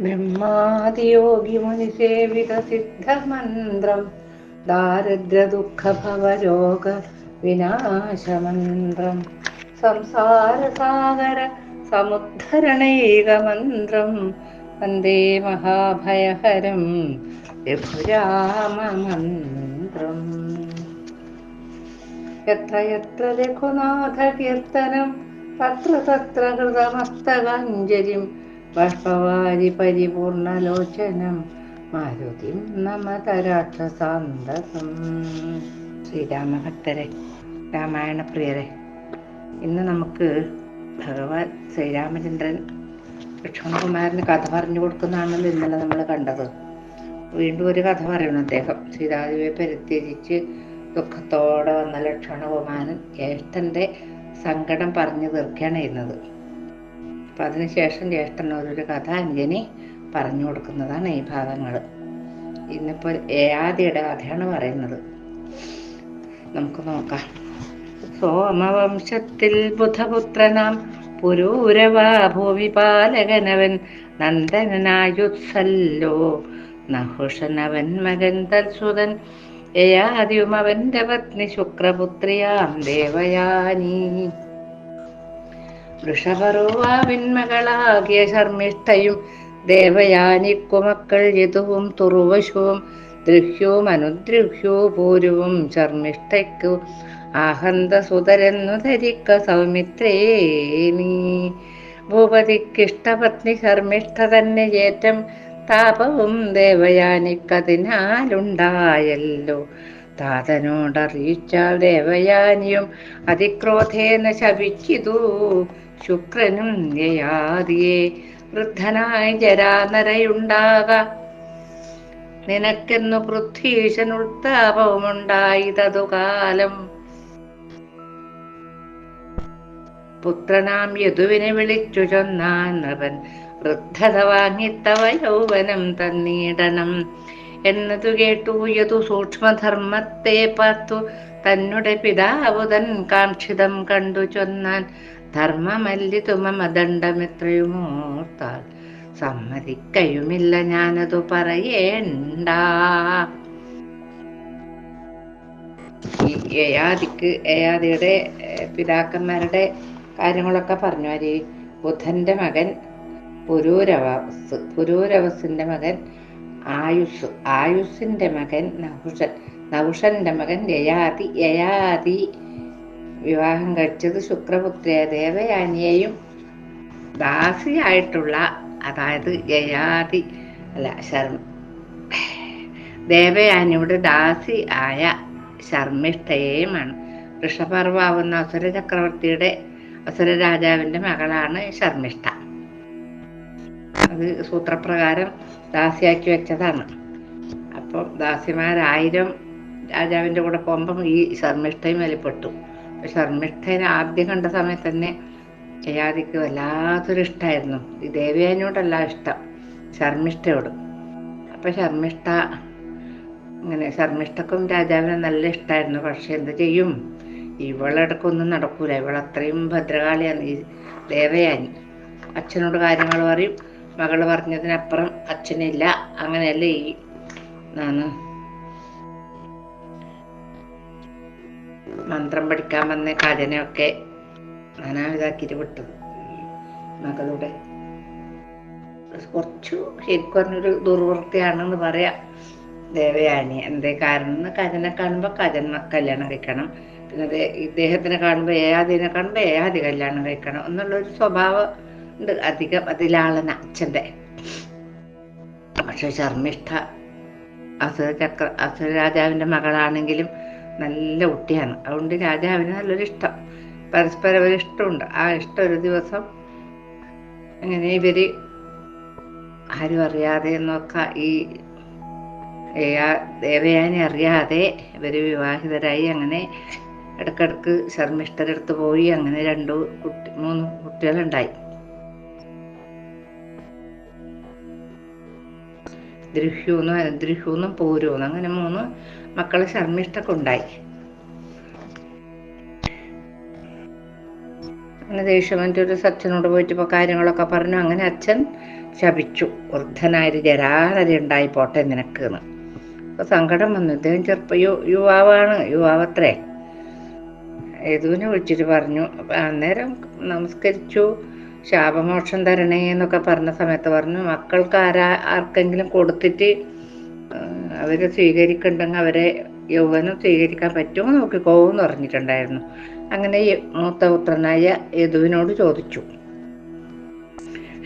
ബ്രഹ്മാതിയോഗി മുനിസേവിത സിദ്ധമന്ത്രം. ദാരിദ്ര്യ ദുഃഖ ഭവരോഗ വിനാശമന്ത്രം. സംസാരസാഗര സമുദ്ധരണൈകമന്ത്രം. വന്ദേ മഹാഭയഹരം രഘുരാമമന്ത്രം. എത്ര എത്ര രഘുനാഥ കീർത്തനം തത്ര തത്ര ഹൃതമസ്തകാഞ്ജലിം ബാഷ്പവാരി പരിപൂർണലോചനം മാരുതിം നമതരാക്ഷസാന്തകം. ശ്രീരാമഭക്തരെ രാമായണ പ്രിയരെ ഇന്ന് നമുക്ക് ഭഗവാൻ ശ്രീരാമചന്ദ്രൻ ലക്ഷ്മണകുമാരന് കഥ പറഞ്ഞു കൊടുക്കുന്നതാണല്ലോ ഇന്നലെ നമ്മൾ കണ്ടത്. വീണ്ടും ഒരു കഥ പറയണം അദ്ദേഹം. സീതാദേവിയെ പരിത്യജിച്ച് ദുഃഖത്തോടെ വന്ന ലക്ഷ്മണകുമാരൻ ജ്യേഷ്ഠന്റെ സങ്കടം പറഞ്ഞു തീർക്കുകയാണ് ചെയ്യുന്നത്. അപ്പം അതിനുശേഷം ജ്യേഷ്ഠൻ ഒരു കഥ അഞ്ജനി പറഞ്ഞു കൊടുക്കുന്നതാണ് ഈ ഭാഗങ്ങൾ. ഇന്നിപ്പോൾ ഏയാദിയുടെ കഥയാണ് പറയുന്നത്. നമുക്ക് നോക്കാം. സോമവംശത്തിൽ ബുധപുത്രനാം പുരൂരവാ ഭൂമിപാലകനവൻ നന്ദനായുത്സല്ലോ നഹുഷനവൻ മകൻ തൽസുതൻ. യയാദ്യം അവന്റെ പത്നി ശുക്രപുത്രിയാം ദേവയാനി. വൃഷഭറുവാവിൻ മകളാകിയ ശർമ്മിഷ്ഠയും ദേവയാനിക്കുമക്കൾ യതുവും തുറുവശുവും ദൃഹ്യവും അനുദൃഹ്യോ പൂരുവും ശർമ്മിഷ്ഠയ്ക്കു ആഹന്ത സുതരെന്നു ധരിക്ക സൗമിത്രേ നീ. ഭൂപതിക്കിഷ്ടപത്നി ശർമ്മിഷ്ഠ തന്നെ ഏറ്റം താപവും ദേവയാനിക്കതിനാലുണ്ടായല്ലോ. താതനോടറിയിച്ചാൽ ദേവയാനിയും അതിക്രോധേന ശപിച്ചിതു. ശുക്രനും യയാദിയെ വൃദ്ധനായി ജരാനരയുണ്ടാക. നിനക്കെന്നു പൃഥ്വീശനുൾത്താപവുമുണ്ടായിതതു കാലം. പുത്രനാം യദുവിനെ വിളിച്ചു ചൊന്നാൻ നൃപൻ വൃദ്ധത വാങ്ങിത്തവ യൗവനം തന്നീടണം. എന്നതു കേട്ടു യതു സൂക്ഷ്മധർമ്മത്തെ പാർത്തു. തന്നുടെ പിതാവുതൻ കാക്ഷിതം കണ്ടു ചൊന്നാൻ ധർമ്മമല്ലിതു മമ ദണ്ഡമെത്രയുമോർത്താൽ സമ്മതിക്കയുമില്ല ഞാനതു പറയേണ്ട. ഈ യയാദിക്ക് പിതാക്കന്മാരുടെ കാര്യങ്ങളൊക്കെ പറഞ്ഞു അരി ബുധന്റെ മകൻ പുരൂരവസ് പുരൂരവസിന്റെ മകൻ ആയുസ് ആയുസിന്റെ മകൻ നഹുഷൻ നഹുഷന്റെ മകൻ യയാതി യയാതി വിവാഹം കഴിച്ചത് ശുക്രപുത്രിയ ദേവയാനിയെയും ദാസിയായിട്ടുള്ള അതായത് ജയാതി അല്ല ശർമ്മ ദേവയാനിയുടെ ദാസി ആയ ശർമ്മിഷ്ഠയെയുമാണ്. വൃഷപർവാവുന്ന അസുര ചക്രവർത്തിയുടെ അസുര രാജാവിന്റെ മകളാണ് ശർമ്മിഷ്ഠ. അത് സൂത്രപ്രകാരം ദാസിയാക്കി വെച്ചതാണ്. അപ്പം ദാസിമാരായിരം രാജാവിന്റെ കൂടെ പോകുമ്പം ഈ ശർമ്മിഷ്ഠയും വലിപ്പെട്ടു. ശർമ്മിഷ്ഠനെ ആദ്യം കണ്ട സമയത്ത് തന്നെ ജയാദിക്ക് വല്ലാത്തൊരു ഇഷ്ടമായിരുന്നു ഈ ദേവയാനിയോടല്ല ഇഷ്ടം. ശർമ്മിഷ്ഠയോട് അപ്പം ശർമ്മിഷ്ഠ ഇങ്ങനെ ശർമ്മിഷ്ഠക്കും രാജാവിനെ നല്ല ഇഷ്ടമായിരുന്നു പക്ഷെ എന്ത് ചെയ്യും? ഇവളടക്കൊന്നും നടക്കൂല. ഇവളത്രയും ഭദ്രകാളിയാണ് ഈ ദേവയാനി. അച്ഛനോട് കാര്യങ്ങൾ പറയും. മകൾ പറഞ്ഞതിനപ്പുറം അച്ഛനില്ല. അങ്ങനെയല്ലേ ഈ മന്ത്രം പഠിക്കാൻ വന്ന കഥനയൊക്കെ നാനാവിതാക്കിയിട്ട് വിട്ടത്. മകളുടെ. കുറച്ചു ശരിക്കും പറഞ്ഞൊരു ദുർവൃത്തിയാണെന്ന് പറയാം. ദേവയാനി എന്തേ കാരണം? കജനെ കാണുമ്പോൾ കജൻ കല്യാണം കഴിക്കണം. പിന്നെ ഇദ്ദേഹത്തിനെ കാണുമ്പോൾ ഏയാദിനെ കാണുമ്പോൾ ഏയാദി കല്യാണം കഴിക്കണം എന്നുള്ളൊരു സ്വഭാവം ഉണ്ട് അധികം അതിലാളന അച്ഛന്റെ. പക്ഷെ ശർമ്മിഷ്ഠ അസുര ചക്ര അസുര രാജാവിന്റെ മകളാണെങ്കിലും നല്ല കുട്ടിയാണ്. അതുകൊണ്ട് രാജാവിന് നല്ലൊരു ഇഷ്ടം. പരസ്പരം ഒരു ഇഷ്ടമുണ്ട്. ആ ഇഷ്ടം ഒരു ദിവസം അങ്ങനെ ഇവർ ആരും അറിയാതെ എന്നൊക്കെ ഈ ദേവയാനി അറിയാതെ ഇവർ വിവാഹിതരായി അങ്ങനെ ഇടക്കിടക്ക് ശർമ്മിഷ്ഠരടുത്ത് പോയി. അങ്ങനെ രണ്ടു കുട്ടി മൂന്ന് കുട്ടികളുണ്ടായി. ദ്രുഹ്യൂന്നും ദ്രുഹ്യൂന്നും പൂരൂന്നും അങ്ങനെ മൂന്ന് മക്കളെ ശർമ്മിഷ്ഠൊക്കെ ഉണ്ടായി അങ്ങനെ ദേഷ്യമന്റെ ഒരു അച്ഛനോട് പോയിട്ട് ഇപ്പോൾ കാര്യങ്ങളൊക്കെ പറഞ്ഞു. അങ്ങനെ അച്ഛൻ ശപിച്ചു. വൃദ്ധനായൊരു ജരാതരി ഉണ്ടായി പോട്ടെ നിനക്ക് എന്ന് അപ്പൊ സങ്കടം വന്നു. ഇദ്ദേഹം ചെറുപ്പ യു യുവാവാണ്. യുവാവത്രേ. യദുവിനെ വിളിച്ചിട്ട് പറഞ്ഞു. അന്നേരം നമസ്കരിച്ചു. ശാപമോക്ഷം തരണേ എന്നൊക്കെ പറഞ്ഞ സമയത്ത് പറഞ്ഞു. മക്കൾക്ക് ആരാ ആർക്കെങ്കിലും കൊടുത്തിട്ട് അവരെ സ്വീകരിക്കണ്ടെങ്കിൽ അവരെ യൗവനം സ്വീകരിക്കാൻ പറ്റുമോ നോക്കിക്കോ എന്ന് പറഞ്ഞിട്ടുണ്ടായിരുന്നു. അങ്ങനെ മൂത്ത പുത്രനായ യദുവിനോട് ചോദിച്ചു.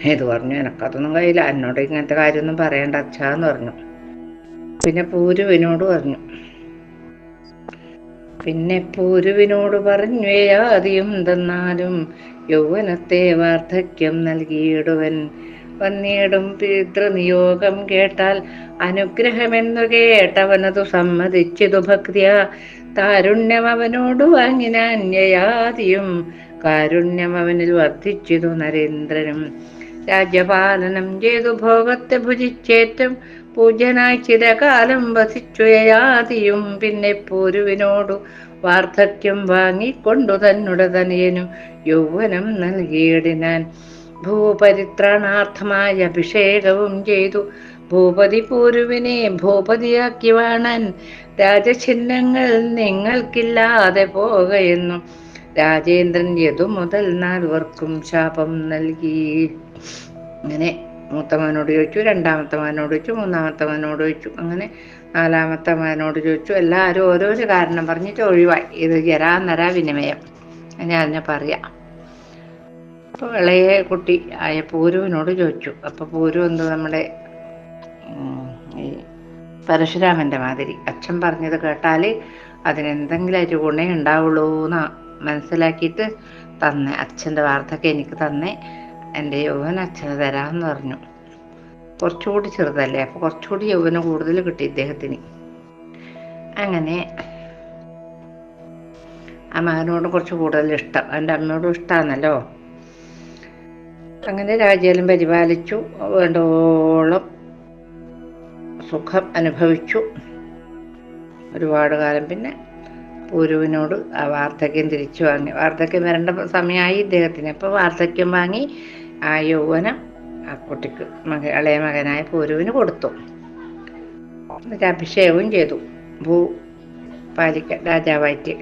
യദു പറഞ്ഞു എനക്കതൊന്നും കഴിയില്ല എന്നോട് ഇങ്ങനത്തെ കാര്യമൊന്നും പറയണ്ട അച്ഛാന്ന് പറഞ്ഞു. പിന്നെ പൂരുവിനോട് പറഞ്ഞു പിന്നെ പൂരുവിനോട് പറഞ്ഞു ആദ്യം തന്നാലും യൗവനത്തെ വാർദ്ധക്യം നൽകിയിടുവൻ. വന്നിടും പിതൃനിയോഗം കേട്ടാൽ അനുഗ്രഹമെന്നു കേട്ടവനതു സമ്മതിച്ചിതു ഭക്തിയ. താരുണ്യം അവനോട് വാങ്ങിനാന്യയാതിയും കാരുണ്യം അവനിൽ വർദ്ധിച്ചിതു നരേന്ദ്രനും. രാജ്യപാലനം ചെയ്തു ഭോഗത്തെ ഭുജിച്ചേറ്റം പൂജനായി ചിരകാലം വസിച്ചു യയാതിയും പിന്നെ പൂരുവിനോടു വാർദ്ധക്യം വാങ്ങിക്കൊണ്ടു തന്നുടെ തനിയനും യൗവനം നൽകിയിടിനാൻ ഭൂപരിത്രാണാർത്ഥമായ അഭിഷേകവും ചെയ്തു. ഭൂപതി പൂരുവിനെ ഭൂപതിയാക്കി വാണൻ. രാജചിഹ്നങ്ങൾ നിങ്ങൾക്കില്ലാതെ പോകയെന്നു രാജേന്ദ്രൻ യതു മുതൽ നാൽവർക്കും ശാപം നൽകി. അങ്ങനെ മൂത്തമ്മനോട് ചോദിച്ചു രണ്ടാമത്തെ മകനോട് ചോദിച്ചു മൂന്നാമത്തെ മകനോട് ചോദിച്ചു. അങ്ങനെ നാലാമത്തെ മകനോട് ചോദിച്ചു. എല്ലാവരും ഓരോരോ കാരണം പറഞ്ഞിട്ട് ഒഴിവായി. ഇത് ജരാനര വിനിമയം. ഞാൻ അതിനെ പറയാം. അപ്പോൾ ഇളയ കുട്ടി ആയ പൂരുവിനോട് ചോദിച്ചു. അപ്പോൾ പൂരു എന്ത് നമ്മുടെ ഈ പരശുരാമന്റെ മാതിരി അച്ഛൻ പറഞ്ഞത് കേട്ടാൽ അതിനെന്തെങ്കിലും ഒരു ഗുണേ ഉണ്ടാവുള്ളൂ എന്ന് മനസ്സിലാക്കിയിട്ട് തന്നെ. അച്ഛന്റെ വാർത്തക്ക് എനിക്ക് തന്നെ. എന്റെ യൗവന അച്ഛന് തരാമെന്ന് പറഞ്ഞു. കുറച്ചുകൂടി ചെറുതല്ലേ? അപ്പോൾ കുറച്ചുകൂടി യൗവനം കൂടുതൽ കിട്ടി ഇദ്ദേഹത്തിന്. അങ്ങനെ ആ മകനോട് കുറച്ച് കൂടുതൽ ഇഷ്ടം. എന്റെ അമ്മയോടും ഇഷ്ടമാണല്ലോ അങ്ങനെ രാജ്യം പരിപാലിച്ചു. വേണ്ടോളം സുഖം അനുഭവിച്ചു. ഒരുപാട് കാലം പിന്നെ പൂരുവിനോട് ആ വാർദ്ധക്യം തിരിച്ചു വാങ്ങി. വാർദ്ധക്യം വരേണ്ട സമയമായി ഇദ്ദേഹത്തിന്. അപ്പോൾ വാർദ്ധക്യം വാങ്ങി ആ യൗവനം ആ കുട്ടിക്ക് മക ഇളയ മകനായ പൂരുവിന് കൊടുത്തു. എന്നിട്ട് അഭിഷേകവും ചെയ്തു. ഭൂ പാലിക്ക രാജാവായിട്ട്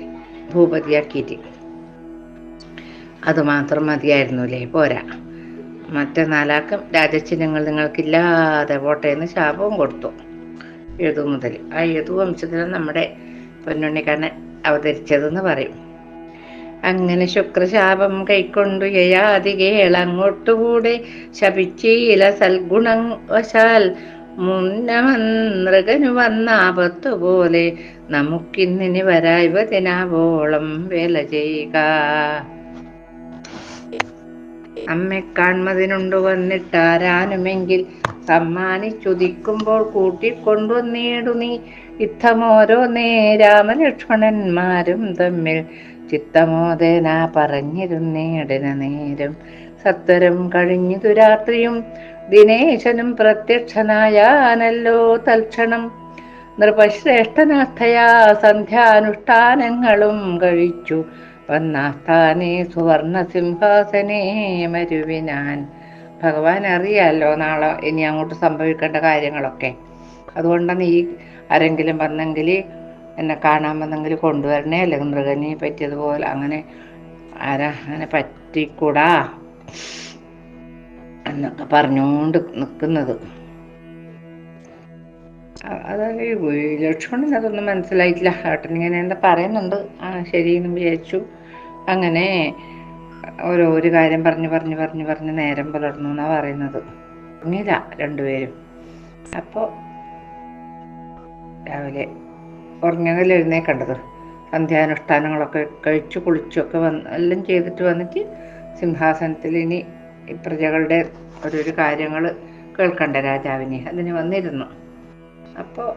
ഭൂപതിയാക്കിയിട്ട്. അതുമാത്രം മതിയായിരുന്നുല്ലേ പോരാ. മറ്റേ നാലാക്കം രാജചിഹ്നങ്ങൾ നിങ്ങൾക്കില്ലാതെ പോട്ടെ ശാപവും കൊടുത്തു. യദു മുതൽ. ആ യദു വംശത്തിലാണ് നമ്മുടെ പൊന്നുണ്ണിക്കണ്ണൻ അവതരിച്ചതെന്ന് പറയും. അങ്ങനെ ശുക്രശാപം കൈക്കൊണ്ടു യയാതികേളങ്ങോട്ടുകൂടെ ശപിച്ചീല സൽഗുണം വശാൽ. മുന്നമന്ത്രകനു വന്ന ആപത്തു പോലെ നമുക്കിന്നിനി വരായ്വതിനാവോളം വേല ചെയ്യുക. അമ്മെ കാൺമതിനുണ്ടു വന്നിട്ടാരാനുമെങ്കിൽ സമ്മാനിച്ചുദിക്കുമ്പോൾ കൂട്ടിക്കൊണ്ടുവന്നീടു നീ ഇത്തമോരോ നേ രാമലക്ഷ്മണന്മാരും തമ്മിൽ ചിത്തമോദേന പറഞ്ഞിരുന്നേടന നേരം. സത്വരം കഴിഞ്ഞു ദുരാത്രിയും ദിനേശനും പ്രത്യക്ഷനായാനല്ലോ തൽക്ഷണം. നൃപശ്രേഷ്ഠനാഥയാ സന്ധ്യാനുഷ്ഠാനങ്ങളും കഴിച്ചു. വന്നാസ്ഥാനെ സുവർണ സിംഹാസനേ മരുവിനാൻ. ഭഗവാൻ അറിയാലോ നാളെ ഇനി അങ്ങോട്ട് സംഭവിക്കേണ്ട കാര്യങ്ങളൊക്കെ. അതുകൊണ്ടാണ് ഈ ആരെങ്കിലും വന്നെങ്കിൽ എന്നെ കാണാൻ വന്നെങ്കിൽ കൊണ്ടുവരണേ അല്ലെങ്കിൽ മൃഗനെ പറ്റിയതുപോലെ അങ്ങനെ ആരാ അങ്ങനെ പറ്റിക്കൂടാ? എന്നൊക്കെ പറഞ്ഞുകൊണ്ട് നിൽക്കുന്നത്. അതായത് ലക്ഷ്മണൻ അതൊന്നും മനസ്സിലായിട്ടില്ല. ഏട്ടൻ ഇങ്ങനെ എന്താ പറയുന്നുണ്ട്. ആ ശരി എന്ന് വിചാരിച്ചു. അങ്ങനെ ഓരോ ഒരു കാര്യം പറഞ്ഞു പറഞ്ഞു പറഞ്ഞു പറഞ്ഞ് നേരം പുലർന്നു എന്നാ പറയുന്നത്. ഉറങ്ങില്ല രണ്ടുപേരും. അപ്പോൾ രാവിലെ ഉറങ്ങിയതിൽ എഴുന്നേക്കണ്ടത് സന്ധ്യാനുഷ്ഠാനങ്ങളൊക്കെ കഴിച്ചു കുളിച്ചൊക്കെ വന്ന് എല്ലാം ചെയ്തിട്ട് വന്നിട്ട് സിംഹാസനത്തിൽ ഇനി പ്രജകളുടെ ഓരോരോ കാര്യങ്ങൾ കേൾക്കണ്ട രാജാവിനെ? അതിന് വന്നിരുന്നു. അപ്പോൾ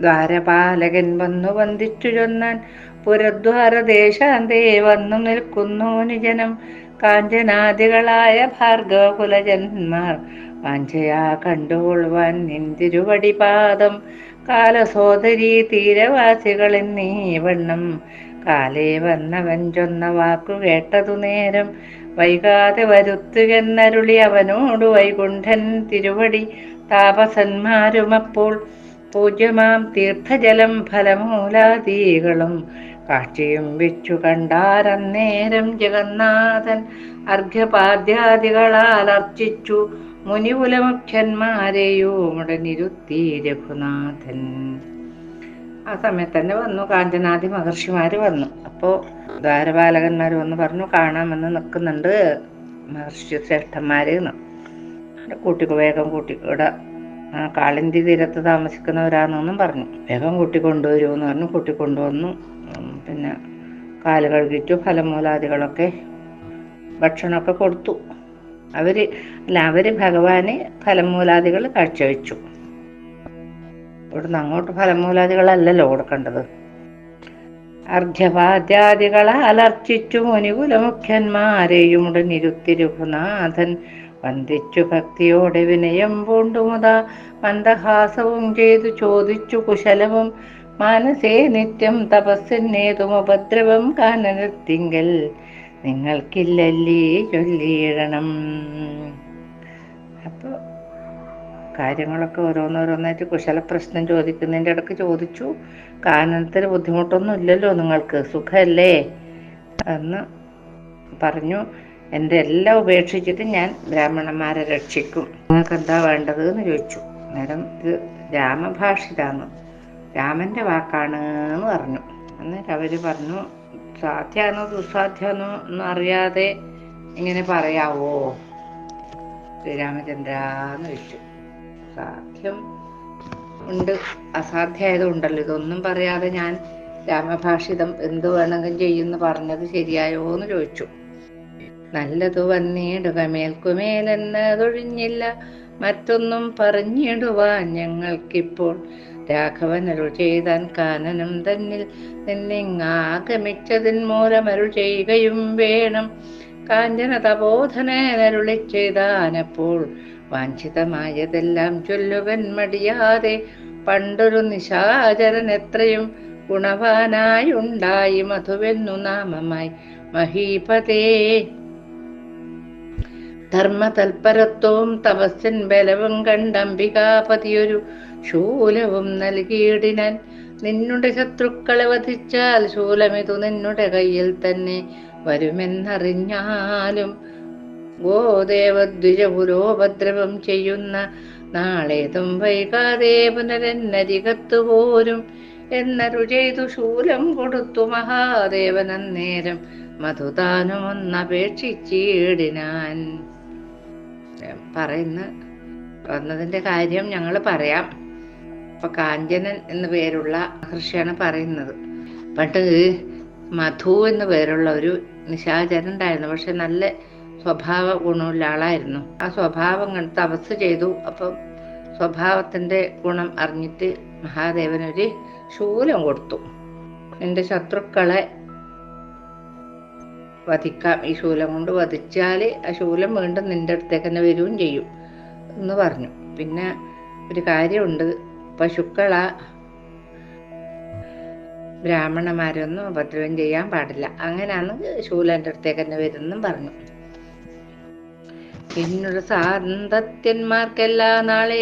ദ്വാരപാലകൻ വന്നു വന്ദിച്ചു ചൊന്നാൻ പുരദ്വാര ദേശാന്തേ വന്നു നിൽക്കുന്നു നിജനം. കാഞ്ചനാദികളായ ഭാർഗവകുലജന്മാർ വാഞ്ചയാ കണ്ടുകൊള്ളുവാൻ നിന്തിരുവടിപാദം കാലസോദരി തീരവാസികളിൽ നീ വണ്ണം കാലേ വന്നവൻ ചൊന്ന വാക്കു കേട്ടതു നേരം വൈകാതെ വരുത്തുകെന്നരുളി അവനോട് വൈകുണ്ഠൻ തിരുവടി താപസന്മാരുമപ്പോൾ പൂജ്യമാം തീർത്ഥജലം ഫലമൂലാദികളും കാഴ്ചയും വെച്ചു കണ്ടാരന്നേരം ജഗന്നാഥൻ അർഘ്യപാദ്യാദികളാൽ അർച്ചിച്ചു. മുനികുലമുഖ്യന്മാരെയോ ഉടനിരുത്തി രഘുനാഥൻ. ആ സമയത്ത് തന്നെ വന്നു കാഞ്ചനാദി മഹർഷിമാര് വന്നു. അപ്പോൾ ദ്വാരപാലകന്മാർ വന്ന് പറഞ്ഞു കാണാമെന്ന് നിൽക്കുന്നുണ്ട് മഹർഷി ശ്രേഷ്ഠന്മാര് കൂട്ടി വേഗം കൂട്ടി ഇവിടെ കാളിന്തി തീരത്ത് താമസിക്കുന്നവരാണെന്നും പറഞ്ഞു. വേഗം കൂട്ടി കൊണ്ടുവരുമെന്ന് പറഞ്ഞു കൂട്ടി കൊണ്ടുവന്നു പിന്നെ കാൽ കിറ്റു ഫലമൂലാദികളൊക്കെ ഭക്ഷണമൊക്കെ കൊടുത്തു. അവർ അല്ല അവർ ഭഗവാന് ഫലമൂലാദികൾ കാഴ്ചവെച്ചു. ഇവിടുന്ന് അങ്ങോട്ട് ഫലമൂലാദികളല്ലല്ലോ കൊടുക്കേണ്ടത്. അർഘ്യപാദ്യാദികളെ അലർച്ചിച്ചു മുനികുലമുഖ്യന്മാരെയും ഉടനിരുത്തി രഘുനാഥൻ വന്ദിച്ചു ഭക്തിയോടെ വിനയം പൂണ്ടുമുത മന്ദഹാസവും ചെയ്തു ചോദിച്ചു കുശലവും മാനസേ നിത്യം തപസ്സിനേതും ഉപദ്രവം കാനനത്തിങ്കൽ നിങ്ങൾക്കില്ലല്ലേ ചൊല്ലിയിടണം. അപ്പോൾ കാര്യങ്ങളൊക്കെ ഓരോന്നോരോന്നായിട്ട് കുശല പ്രശ്നം ചോദിക്കുന്നതിന്റെ ഇടയ്ക്ക് ചോദിച്ചു. കാനനത്തിന് ബുദ്ധിമുട്ടൊന്നും ഇല്ലല്ലോ നിങ്ങൾക്ക്. സുഖമല്ലേ എന്ന് പറഞ്ഞു. എന്റെ എല്ലാം ഉപേക്ഷിച്ചിട്ട് ഞാൻ ബ്രാഹ്മണന്മാരെ രക്ഷിക്കും. നിങ്ങൾക്ക് എന്താ വേണ്ടത് എന്ന് ചോദിച്ചു. അന്നേരം ഇത് രാമഭാഷിതാന്ന്. രാമന്റെ വാക്കാണ് എന്ന് പറഞ്ഞു. അന്നേരം അവർ പറഞ്ഞു സാധ്യമാണോ ദുസ്സാധ്യമാണോ ഒന്നും അറിയാതെ ഇങ്ങനെ പറയാവോ? ശ്രീരാമചന്ദ്രന്ന് വെച്ചു സാധ്യം ഉണ്ട് അസാധ്യമായത് ഉണ്ടല്ലോ ഇതൊന്നും പറയാതെ ഞാൻ രാമഭാഷിതം എന്ത് വേണമെങ്കിലും ചെയ്യുന്നു പറഞ്ഞത് ശരിയായോ എന്ന് ചോദിച്ചു. നല്ലതു വന്നിടുക മേൽക്കുമേലെന്നതൊഴിഞ്ഞില്ല. മറ്റൊന്നും പറഞ്ഞിടുവാൻ ഞങ്ങൾക്കിപ്പോൾ രാഘവനരുൾ ചെയ്താൻ കാനനം തന്നിൽ നിന്നിങ്ങാഗമിച്ചതിൻ മൂലമരുൾ ചെയ്യുകയും വേണം. കാഞ്ചന തപോധനരുളി ചെയ്താനപ്പോൾ വാഞ്ചിതമായതെല്ലാം ചൊല്ലുവൻ മടിയാതെ പണ്ടൊരു നിശാചരൻ എത്രയും ഗുണവാനായുണ്ടായി മധുവെന്നു നാമമായി മഹീപതേ. ധർമ്മതൽപരത്വവും തപസ്സിൻ ബലവും കണ്ടംബികാപതിയൊരു ശൂലവും നൽകിയിടിനാൻ. നിന്നുടെ ശത്രുക്കളെ വധിച്ചാൽ ശൂലമിതു നിന്നുടെ കയ്യിൽ തന്നെ വരുമെന്നറിഞ്ഞാലും ഗോദേവദ്വിജപുരോപദ്രവം ചെയ്യുന്ന നാളേതും വൈകാതെ പുനരന്നരികത്തു പോരും എന്നരു ചെയ്തു ശൂലം കൊടുത്തു മധുദാനം ഒന്നപേക്ഷിച്ചിടിനാൻ. പറയുന്ന വന്നതിന്റെ കാര്യം ഞങ്ങൾ പറയാം. അപ്പൊ കാഞ്ചനൻ എന്ന പേരുള്ള മഹർഷിയാണ് പറയുന്നത്. പണ്ട് മധു എന്ന പേരുള്ള ഒരു നിശാചരൻ ഉണ്ടായിരുന്നു. പക്ഷെ നല്ല സ്വഭാവ ഗുണമുള്ള ആളായിരുന്നു. ആ സ്വഭാവം കണ്ട് തപസ് ചെയ്തു. അപ്പം സ്വഭാവത്തിന്റെ ഗുണം അറിഞ്ഞിട്ട് മഹാദേവൻ ഒരു ശൂലം കൊടുത്തു. എന്റെ ശത്രുക്കളെ വധിക്കാം. ഈ ശൂലം കൊണ്ട് വധിച്ചാൽ ആ ശൂലം വീണ്ടും നിന്റെ അടുത്തേക്ക് തന്നെ വരികയും ചെയ്യും എന്ന് പറഞ്ഞു. പിന്നെ ഒരു കാര്യമുണ്ട്. പശുക്കള ബ്രാഹ്മണന്മാരൊന്നും ഉപദ്രവം ചെയ്യാൻ പാടില്ല. അങ്ങനെയാണ് ശൂലന്റെ അടുത്തേക്ക് തന്നെ വരുന്നെന്നും പറഞ്ഞു. പിന്നൊരു സാന്തത്യന്മാർക്കെല്ലാ നാളെ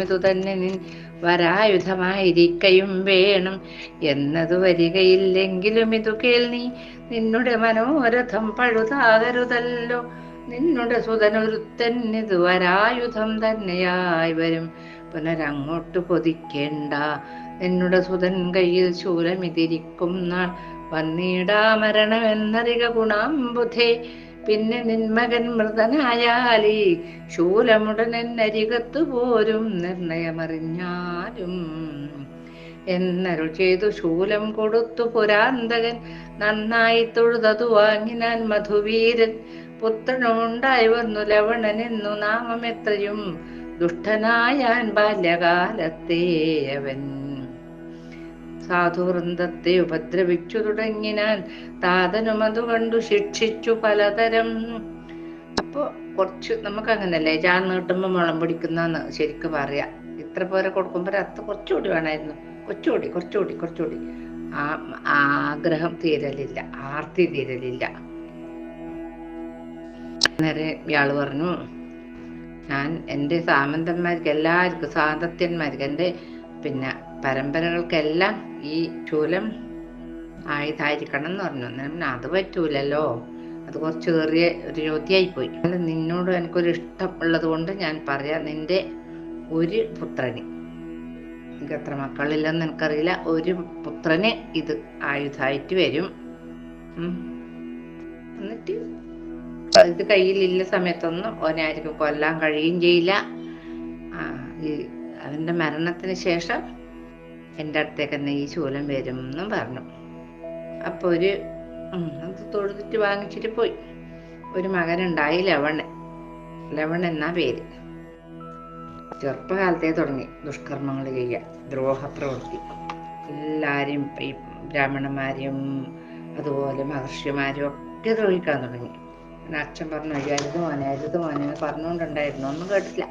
ഇതു തന്നെ നിൻ വരായുധമായിരിക്കയും വേണം. എന്നതു വരികയില്ലെങ്കിലും ഇതു കേൾ നീ നിന്നുടെ മനോരഥം പഴുതാകരുതല്ലോ. നിന്നുടെ സുതനൊരുത്തൻ ഇത് വരായുധം തന്നെയായി വരും. പുനരങ്ങോട്ട് പൊതിക്കേണ്ട. നിന്നുടെ സുതൻ കയ്യിൽ ശൂലമിതിരിക്കും നാൾ. വന്നിടാ മരണമെന്നറിക ഗുണാംബുധേ പിന്നെ നിന്മകൻ മൃതനായാലീ. ശൂലമുടനെന്നരികത്തു പോരും നിർണയമറിഞ്ഞാലും. എന്നരുൾ ചെയ്തു ശൂലം കൊടുത്തു പുരാന്തകൻ. നന്നായി തൊഴുതതു വാങ്ങിനാൻ മധുവീരൻ. പുത്രനുമുണ്ടായി വന്നു ലവണനെന്നു നാമം എത്രയും ദുഷ്ടനായാൻ ബാല്യകാലത്തെ അവൻ. സാധുവൃന്ദത്തെ ഉപദ്രവിച്ചു തുടങ്ങിനാൻ താതനും അത് കണ്ടു ശിക്ഷിച്ചു പലതരം. അപ്പൊ കുറച്ച് നമുക്ക് അങ്ങനല്ലേ ജാൻ നീട്ടുമ്പോ മുളം പിടിക്കുന്ന ശരിക്കും പറയാ. ഇത്ര പേരെ കൊടുക്കുമ്പോ അത്ത കുറച്ചുകൂടി വേണമായിരുന്നു. കുറച്ചുകൂടി കുറച്ചുകൂടി കുറച്ചുകൂടി. ആ ആഗ്രഹം തീരലില്ല ആർത്തി തീരലില്ല. നേരെ ഇയാൾ പറഞ്ഞു ഞാൻ എന്റെ സാമന്തന്മാർക്ക് എല്ലാവർക്കും സാന്തത്യന്മാർക്ക് എന്റെ പിന്നെ പരമ്പരകൾക്കെല്ലാം ഈ ശൂലം ആയതായിരിക്കണം എന്ന് പറഞ്ഞു. പിന്നെ അത് പറ്റൂലല്ലോ. അത് കുറച്ച് ചെറിയ ഒരു ജ്യോതിയായി പോയി അല്ല നിന്നോട് എനിക്കൊരു ഇഷ്ടം ഉള്ളത് കൊണ്ട് ഞാൻ പറയാം. നിന്റെ ഒരു പുത്രന് എനിക്ക് എത്ര മക്കളില്ലെന്ന് എനിക്കറിയില്ല. ഒരു പുത്രന് ഇത് ആയുധായിട്ട് വരും. എന്നിട്ട് ഇത് കയ്യിൽ ഇല്ല സമയത്തൊന്നും ഓനായിരിക്കും കൊല്ലാൻ കഴിയുകയും ചെയ്യില്ല. ഈ അവന്റെ മരണത്തിന് ശേഷം എന്റെ അടുത്തേക്ക് തന്നെ ഈ ശൂലം വരും എന്നും പറഞ്ഞു. അപ്പൊ ഒരു തൊഴുതിട്ട് വാങ്ങിച്ചിട്ട് പോയി. ഒരു മകനുണ്ടായി ലവണ് ലവൺ എന്നാ പേര്. ചെറുപ്പകാലത്തെ തുടങ്ങി ദുഷ്കർമ്മങ്ങൾ ചെയ്യുക ദ്രോഹപ്രവൃത്തി. എല്ലാരെയും ഈ ബ്രാഹ്മണന്മാരെയും അതുപോലെ മഹർഷിമാരും ഒക്കെ ദ്രോഹിക്കാൻ തുടങ്ങി. അച്ഛൻ പറഞ്ഞു "അയ്യോ, അരുത് മോനെ അരുത് മോനെ പറഞ്ഞുകൊണ്ടുണ്ടായിരുന്നു. ഒന്നും കേട്ടില്ല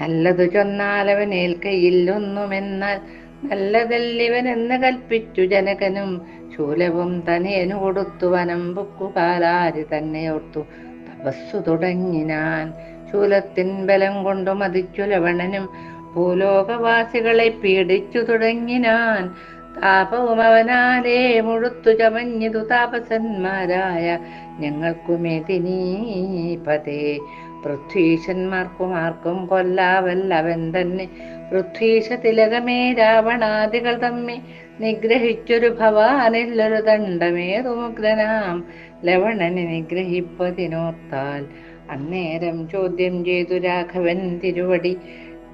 നല്ലതു ചൊന്നാലവൻ ഏൽക്കയില്ലൊന്നുമെന്നാൽ നല്ലതല്ലിവൻ എന്ന് കൽപ്പിച്ചു ജനകനും ശൂലവും തനിയനു കൊടുത്തു വനം പൊക്കുകാലാരി തന്നെ ഓർത്തു. തപസ്സു തുടങ്ങിനാൻ ശൂലത്തിൻ ബലം കൊണ്ടു മതിച്ചു ലവണനും. ഭൂലോകവാസികളെ പീഡിച്ചു തുടങ്ങിനാൻ താപവും അവനാലേ മുഴുത്തു ചമഞ്ഞതു താപസന്മാരായ ഞങ്ങൾക്കുമേതിനീപതേ പൃഥ്വീശന്മാർക്കും ആർക്കും കൊല്ലാവല്ലവൻ തന്നെ. പൃഥ്വീശ തിലകമേ രാവണാദികൾ തമ്മി നിഗ്രഹിച്ചൊരു ഭവാനില്ലൊരു ദണ്ഡമേതുമുഗ്രനാം ലവണനെ നിഗ്രഹിപ്പതിനോർത്താൽ അന്നേരം ചോദ്യം ചെയ്തു രാഘവൻ തിരുവടി.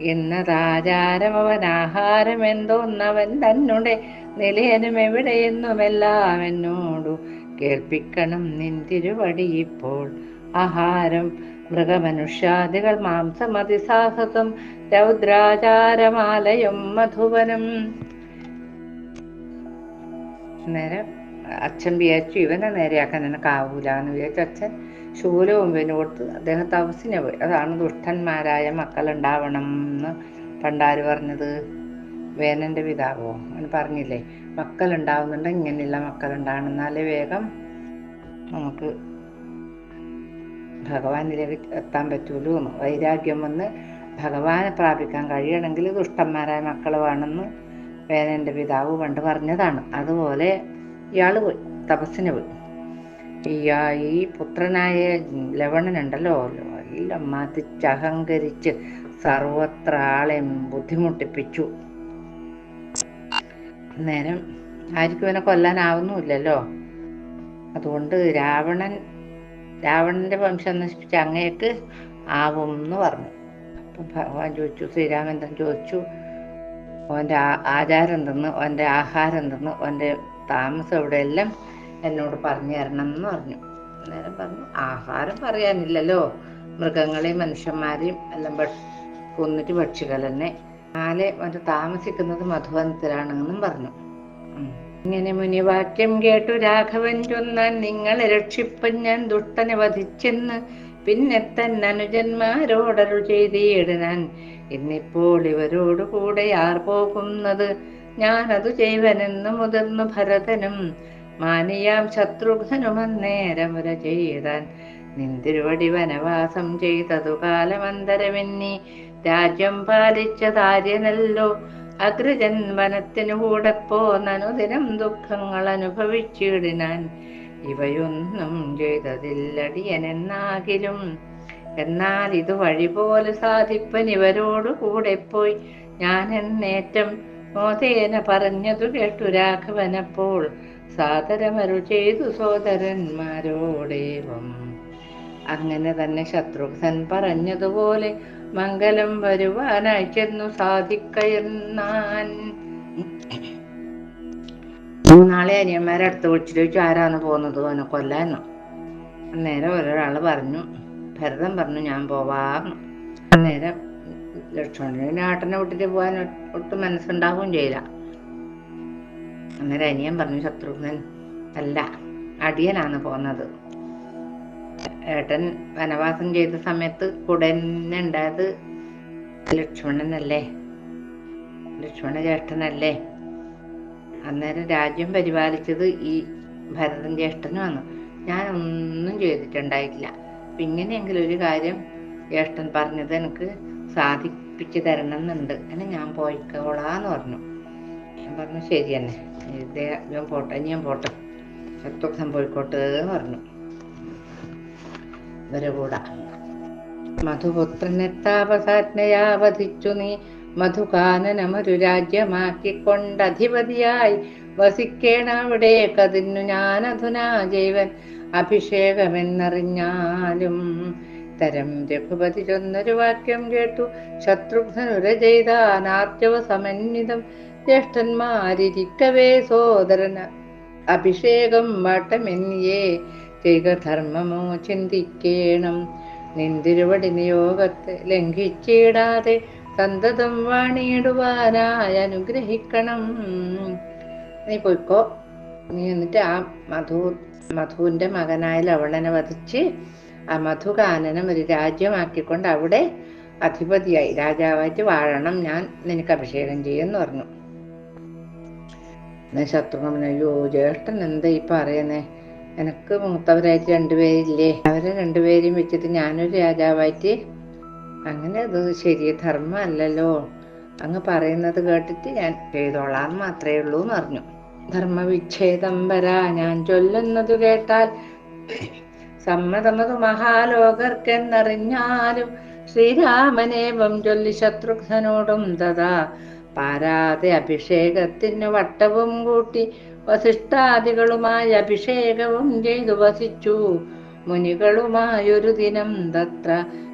എന്നതാചാരം അവൻ ആഹാരം എന്തോന്നവൻ തന്നുടെ നിലയനും എവിടെയെന്നുമെല്ലാം എന്നോടു കേൾപ്പിക്കണം നിൻ തിരുവടി ഇപ്പോൾ. ആഹാരം മൃഗമനുഷ്യാദികൾ മാംസമതിസാഹസം രൗദ്രാചാരമാലയും മധുവനും. നേരെ അച്ഛൻ വിചാരിച്ചു ഇവനെ നേരെയാക്കാൻ നിനക്കാവൂല എന്ന് വിചാരിച്ചു. അച്ഛൻ ശൂലവും കൊടുത്ത് അദ്ദേഹം തപസ്സിനെ പോയി. അതാണ് ദുഷ്ടന്മാരായ മക്കളുണ്ടാവണം എന്ന് പണ്ടാര് പറഞ്ഞത്. വേനന്റെ പിതാവോ? അവൻ പറഞ്ഞില്ലേ മക്കളുണ്ടാവുന്നുണ്ട് ഇങ്ങനെയുള്ള മക്കളുണ്ടാവണം എന്നാലേ വേഗം നമുക്ക് ഭഗവാനിലേക്ക് എത്താൻ പറ്റുള്ളൂ എന്ന്. വൈരാഗ്യം വന്ന് ഭഗവാനെ പ്രാപിക്കാൻ കഴിയണമെങ്കിൽ ദുഷ്ടന്മാരായ മക്കൾ വേണമെന്ന് വേനന്റെ പിതാവ് പണ്ട് പറഞ്ഞതാണ്. അതുപോലെ ഇയാൾ പോയി തപസ്സിന് പോയി. ഇയാ ഈ പുത്രനായ ലവണനുണ്ടല്ലോ. എല്ലാം മതിച്ചഹങ്കരിച്ച് സർവത്ര ആളെ ബുദ്ധിമുട്ടിപ്പിച്ചു. നേരം ആർക്കും ഇവനെ കൊല്ലാനാവുന്നുമില്ലല്ലോ. അതുകൊണ്ട് രാവണൻ രാവണന്റെ വംശം നശിപ്പിച്ച അങ്ങേക്ക് ആവും എന്ന് പറഞ്ഞു. അപ്പൊ ഭഗവാൻ ചോദിച്ചു ശ്രീരാമേന്ദ്രൻ ചോദിച്ചു ആ- ആചാരം എന്തെന്ന്? ഓന്റെ ആഹാരം എന്തെന്ന്? ഓന്റെ താമസം ഇവിടെ എന്നോട് പറഞ്ഞു തരണം എന്ന് പറഞ്ഞു. അന്നേരം പറഞ്ഞു ആഹാരം പറയാനില്ലല്ലോ. മൃഗങ്ങളെയും മനുഷ്യന്മാരെയും എല്ലാം കൊന്നിട്ട് ഭക്ഷിക്കൽ തന്നെ നാളെ മറ്റു താമസിക്കുന്നത് മധുവനത്തിലാണെന്നും പറഞ്ഞു. ഇങ്ങനെ മുനിവാക്യം കേട്ടു രാഘവൻ ചൊന്നാൻ നിങ്ങളെ രക്ഷിപ്പൻ ഞാൻ ദുഷ്ടനെ വധിച്ചെന്ന് പിന്നെ തന്നെ അനുജന്മാരോടരു ചെയ്തിടാൻ ഇന്നിപ്പോൾ ഇവരോടുകൂടെ ആർ പോകുന്നത്? ഞാനതു ചെയ്വനെന്ന് മുതിർന്നു ഭരതനും മാനിയാം ശത്രുഘ്നുമന്നേരമുര ചെയ്തൻ നിന്തിരുവടി വനവാസം ചെയ്തതു കാലമന്തരമെന്നി. രാജ്യം പാലിച്ചതാര്യനല്ലോ അഗ്രജൻ വനത്തിനു കൂടെ പോന്നനുദിനം ദുഃഖങ്ങൾ അനുഭവിച്ചിടിനാൻ. ഇവയൊന്നും ചെയ്തതില്ലടിയനെന്നാകിലും. എന്നാൽ ഇത് വഴി പോലെ സാധിപ്പൻ ഇവരോടു കൂടെ പോയി. ഞാൻ എന്നേറ്റം മോതേന പറഞ്ഞതു കേട്ടു രാഘവനപ്പോൾ. സാദരമരു ചെയ്തു സോദരന്മാരോടേവം. അങ്ങനെ തന്നെ ശത്രുഘ്നൻ പറഞ്ഞതുപോലെ മംഗലം വരുവാനായി ചെന്നു സാധിക്കയെന്നാൻ മൂന്നാളെ അനിയന്മാരെ അടുത്ത് വിളിച്ചിട്ട് ചോദിച്ചു ആരാന്ന് പോകുന്നത്? അവനെ കൊല്ലാനോ? അന്നേരം ഒരാൾ പറഞ്ഞു ഭരതൻ പറഞ്ഞു ഞാൻ പോവാന്ന് അന്നേരം ലക്ഷ്മണനെ ആട്ടനെ വിട്ടിട്ട് പോകാൻ ഒട്ടും മനസ്സുണ്ടാവുകയും ചെയ്യില്ല. അന്നേരം അനിയൻ പറഞ്ഞു ശത്രുഘ്നൻ അല്ല അടിയനാണ് പോന്നത്. ഏട്ടൻ വനവാസം ചെയ്ത സമയത്ത് കൂടെ ഉണ്ടായത് ലക്ഷ്മണനല്ലേ ലക്ഷ്മണ ജ്യേഷ്ഠനല്ലേ അന്നേരം രാജ്യം പരിപാലിച്ചത് ഈ ഭരതൻ ജ്യേഷ്ഠനുമാണ് ഞാൻ ഒന്നും ചെയ്തിട്ടുണ്ടായിട്ടില്ല. അപ്പം ഇങ്ങനെയെങ്കിലും ഒരു കാര്യം ജ്യേഷ്ഠൻ പറഞ്ഞത് എനിക്ക് സാധിപ്പിച്ചു തരണം എന്നുണ്ട്. അങ്ങനെ ഞാൻ പോയിക്കോളാന്ന് പറഞ്ഞു. ഞാൻ പറഞ്ഞു ശരി തന്നെ ഞാൻ പോട്ടെ ഞാൻ പോട്ടെ. ശത്രുഘ്നം പോയിക്കോട്ടെ എന്ന് പറഞ്ഞു. ഇവരെ കൂടെ. മധുപുത്രനെ താപസാജ്ഞയാ വധിച്ചു നീ മധുകാനനമൊരു രാജ്യമാക്കിക്കൊണ്ടധിപതിയായി വസിക്കേണവിടെ കതിന്നു ഞാനധുനാ ജൈവൻ അഭിഷേകമെന്നറിഞ്ഞാലും. തരം രഘുപതി ചൊന്നൊരു വാക്യം കേട്ടു. ശത്രുഘ്നുര ചെയ്താനാർജവ സമന്വിതം ജ്യേഷ്ഠന്മാരിരിക്കവേ സോദരന. അഭിഷേകം വട്ടമെന്നിയേ ചെയ്ക ധർമ്മമോ ചിന്തിക്കേണം. നിന്തിരുവടി നിയോഗത്തെ ലംഘിച്ചിടാതെ സന്തതം വാണിയിടുവാനായി അനുഗ്രഹിക്കണം. നീ പൊയ്ക്കോ. നീ എന്നിട്ട് ആ മധു മധുവിന്റെ മകനായ ലവണനെ വധിച്ച് ആ മധുകാനനം ഒരു രാജ്യമാക്കിക്കൊണ്ട് അവിടെ അധിപതിയായി രാജാവായിട്ട് വാഴണം. ഞാൻ നിനക്ക് അഭിഷേകം ചെയ്യുമെന്ന് പറഞ്ഞു. ശത്രുഘ്നൻ അയ്യോ ജ്യേഷ്ഠൻ എന്താ ഈ പറയുന്നേ? എനിക്ക് മൂത്തവരായിട്ട് രണ്ടുപേരില്ലേ? അവരെ രണ്ടുപേരെയും വെച്ചിട്ട് ഞാനൊരു രാജാവായിട്ട് അങ്ങനെ അത് ശരി ധർമ്മമല്ലല്ലോ. അങ്ങ് പറയുന്നത് കേട്ടിട്ട് ഞാൻ ചെയ്തോളാം മാത്രമേ ഉള്ളൂ എന്ന് പറഞ്ഞു. ധർമ്മവിച്ഛേദം വരാ. ഞാൻ ചൊല്ലുന്നത് കേട്ടാൽ സമ്മതമത് മഹാലോകർക്കെന്നറിഞ്ഞാലും ശ്രീരാമനേവം ചൊല്ലി ശത്രുഘ്നോടും തഥാ പാരാതെ അഭിഷേകത്തിന് വട്ടവും കൂട്ടി വസിഷ്ഠാദികളുമായി അഭിഷേകവും ചെയ്തു വസിച്ചു. മുനികളുമായൊരു ദിനം തത്ര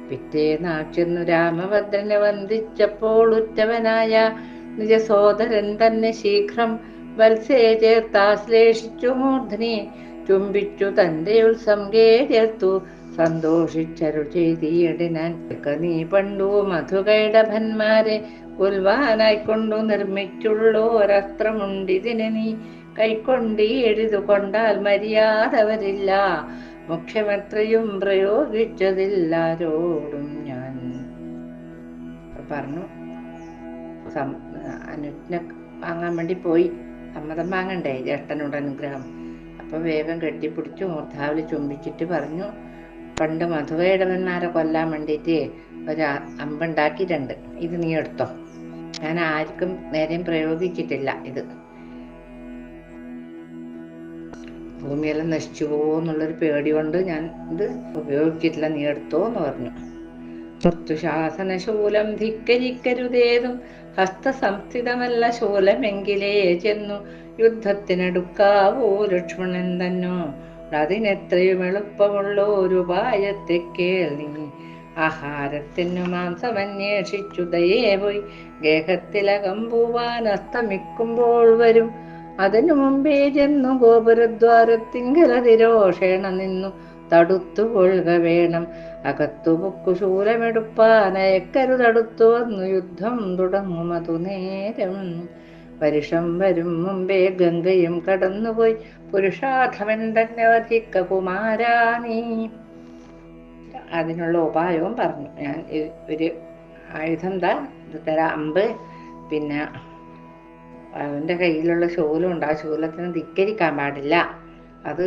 പിറ്റേ നാട്ടിന്നു രാമഭദ്രനെ വന്ദിച്ചപ്പോൾ ഉറ്റവനായ നിജ സോദരൻ തന്നെ ശീഘ്രം വത്സേ ചേർത്താശ്ലേഷിച്ചു മൂർധനെ ചുംബിച്ചു തന്റെ ഉത്സംഗേ ചേർത്തു സന്തോഷിച്ചരു ചെയ്തിയടിനാൻ. നീ പണ്ടു മധുകൈടഭന്മാരെ കൊൽവാനായിക്കൊണ്ടു നിർമ്മിച്ചുള്ളോരസ്ത്രമുണ്ടിതിന് നീ കൈക്കൊണ്ടി എഴുതുകൊണ്ടാൽ മര്യാദവരില്ല. മുഖ്യമന്ത്രിയും പ്രയോഗിച്ചതില്ലാരോടും ഞാൻ പറഞ്ഞു. അനുജ്ഞ വാങ്ങാൻ വേണ്ടി പോയി. സമ്മതം വാങ്ങണ്ടേ? ജ്യേഷ്ഠനോട് അനുഗ്രഹം. അപ്പൊ വേഗം കെട്ടിപ്പിടിച്ചു മൂർധാവിൽ ചുംബിച്ചിട്ട് പറഞ്ഞു പണ്ട് മധുവയിടവന്മാരെ കൊല്ലാൻ വേണ്ടിയിട്ട് ഒരു അമ്പുണ്ടാക്കിയിട്ടുണ്ട്. ഇത് നീ എടുത്തോ? ഞാൻ ആർക്കും നേരെയും പ്രയോഗിച്ചിട്ടില്ല ഇത്. ഭൂമിയെല്ലാം നശിച്ചു പോകുന്നുള്ളൊരു പേടി കൊണ്ട് ഞാൻ ഇത് ഉപയോഗിച്ചിട്ടില്ല നീ എടുത്തോ എന്ന് പറഞ്ഞു. മൃത്യുശാസനശൂലം ധിക്കരിക്കരുതേതും ഹസ്തസംസ്ഥിതമല്ല ശൂലമെങ്കിലേ ചെന്നു യുദ്ധത്തിനെടുക്കാവോ ലക്ഷ്മണൻ തന്നോ. അതിനെത്രയും എളുപ്പമുള്ള ഒരു ഉപായത്തെ കേൾ നീ. ആഹാരത്തിനു മാംസമന്വേഷിച്ചു ദയേ പോയി. ഗേഹത്തിലകം പൂവാൻ അസ്തമിക്കുമ്പോൾ വരും. അതിനു മുമ്പേ ചെന്നു ഗോപുരദ്വാരത്തിങ്കലതിരോഷേണ നിന്നു. തടുത്തു കൊള്ളുക വേണം. അകത്തു പൊക്കു ശൂലമെടുപ്പാനയക്കരുതടുത്തു വന്നു. യുദ്ധം തുടങ്ങും അതു നേരം. പരിഷം വരും മുമ്പേ ഗംഗയും കടന്നുപോയി. പുരുഷാധമൻ തന്നെ വധിക്ക കുമാരാനീ അതിനുള്ള ഉപായവും പറഞ്ഞു. ഞാൻ ഒരു ആയുധം എന്താ ഇത് തരാം അമ്പ്. പിന്നെ അവന്റെ കയ്യിലുള്ള ശൂലമുണ്ട് ആ ശൂലത്തിന് ധിക്കരിക്കാൻ പാടില്ല. അത്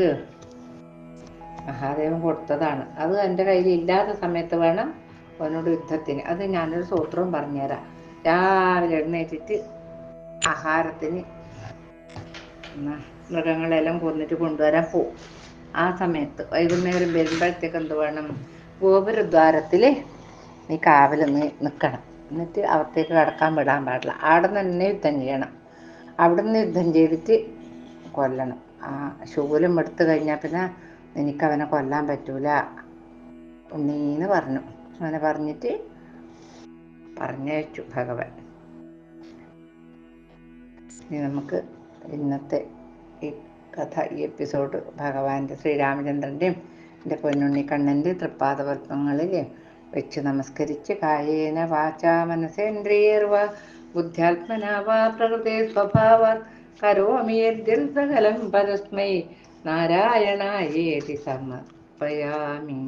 മഹാദേവൻ കൊടുത്തതാണ്. അത് എന്റെ കയ്യിൽ ഇല്ലാത്ത സമയത്ത് വേണം അവനോട് യുദ്ധത്തിന്. അത് ഞാനൊരു സൂത്രവും പറഞ്ഞുതരാം. രാവിലെ എഴുന്നേറ്റിട്ട് ആഹാരത്തിന് മൃഗങ്ങളെല്ലാം കൊന്നിട്ട് കൊണ്ടുവരാൻ പോവും. ആ സമയത്ത് വൈകുന്നേരം വരുമ്പോഴത്തേക്ക് എന്ത് വേണം? ഗോപുരദ്വാരത്തിൽ നീ കാവൽ നിൽക്കണം എന്നിട്ട് അവിടത്തേക്ക് കടക്കാൻ വിടാൻ പാടില്ല. അവിടെ തന്നെ യുദ്ധം ചെയ്യണം. അവിടെ നിന്ന് യുദ്ധം ചെയ്തിട്ട് കൊല്ലണം. ആ ശൂലം എടുത്തു കഴിഞ്ഞാൽ പിന്നെ എനിക്ക് അവനെ കൊല്ലാൻ പറ്റൂല ഉണ്ണീന്ന് പറഞ്ഞു. അവനെ പറഞ്ഞിട്ട് പറഞ്ഞയച്ചു ഭഗവാൻ. ഇനി നമുക്ക് ഇന്നത്തെ ഈ കഥ ഈ എപ്പിസോഡ് ഭഗവാന്റെ ശ്രീരാമചന്ദ്രന്റെയും എന്റെ പൊന്നുണ്ണി കണ്ണന്റെ തൃപ്പാദപത്മങ്ങളിൽ വെച്ച് നമസ്കരിച്ച് കായേന വാച മനസേന്ദ്രിയർവ ബുദ്ധ്യാത്മനാവാ പ്രകൃതി സ്വഭാവ കരോമിയതിൽ സകലം പരസ്മൈ നാരായണായേതി സമർപ്പയാമി.